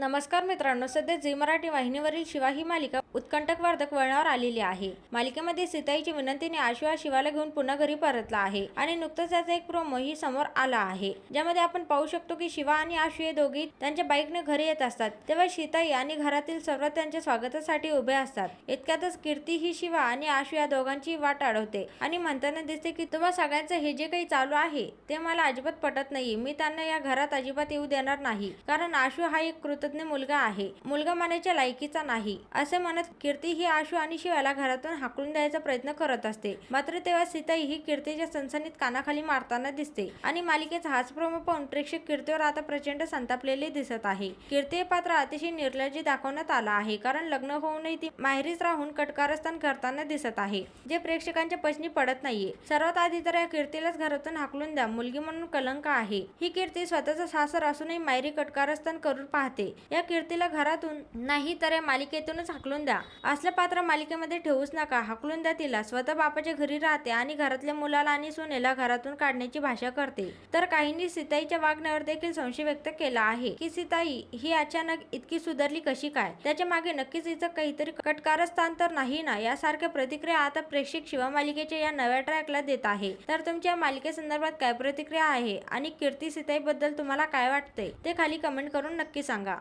नमस्कार मित्रांनो सध्या झी मराठी वाहिनीवरील शिवा ही मालिका उत्कंठकवर्धक वळणावर आलेली आहे. मालिकेमध्ये सीताईची विनंतीने आशिवा शिवाला घेऊन पुन्हा घरी परतला आहे आणि नुकतंच त्याचा एक प्रोमो ही समोर आला आहे. ज्यामध्ये आपण पाहू शकतो की शिवा आणि आशु हे दोघी त्यांच्या बाईकने घरी येत असतात. तेव्हा सीताई आणि घरातील सर्व त्यांच्या स्वागतासाठी उभे असतात. इतक्यातच कीर्ती ही शिवा आणि आशु या दोघांची वाट अडवते आणि म्हणताना दिसते की तुम्हा सगळ्यांचं हे जे काही चालू आहे ते मला अजिबात पटत नाही मी त्यांना या घरात अजिबात येऊ देणार नाही. कारण आशु हा एक कृत कृतज्ञ मुलगा आहे. मुलगा मानायच्या लायकीचा नाही. असे म्हणत कीर्ती ही आशु आणि शिवाला घरातून हाकलून द्यायचा प्रयत्न करत असते. मात्र तेव्हा सीता ही कीर्तीच्या सनसनीत कानाखाली मारताना दिसते आणि मालिकेचा हाच प्रोमो पाहून प्रेक्षक कीर्तीवर आता प्रचंड संतापलेले दिसत आहे. कीर्ती हे पात्र अतिशय निर्लज्जी दाखवण्यात आला आहे कारण लग्न होऊनही ती माहेरीच राहून कटकारस्थान करताना दिसत आहे. जे प्रेक्षकांच्या पचनी पडत नाहीये. सर्वात आधी तर या कीर्तीलाच घरातून हाकलून द्या. मुलगी म्हणून कलंक आहे. ही कीर्ती स्वतःचा सासर असूनही मायरी कटकारस्थान करून पाहते. या कीर्तीला घरातून नाही तर या मालिकेतूनच हाकलून द्या. असलं पात्र मालिकेमध्ये ठेवूच नका. हाकलून द्या तिला. स्वतः बापाच्या घरी राहते आणि घरातल्या मुलाला आणि सुनेला घरातून काढण्याची भाषा करते. तर काहींनी सीताईच्या वागण्यावर देखील संशय व्यक्त केला आहे की सीताई ही अचानक इतकी सुधारली कशी काय? त्याच्यामागे नक्कीच हिचं काहीतरी कटकारस्थान तर नाही ना? यासारख्या प्रतिक्रिया आता प्रेक्षक शिवा मालिकेच्या या नव्या ट्रॅकला देत आहे. तर तुमच्या मालिकेसंदर्भात काय प्रतिक्रिया आहे? आणि कीर्ती सीताईबद्दल तुम्हाला काय वाटते ते खाली कमेंट करून नक्की सांगा.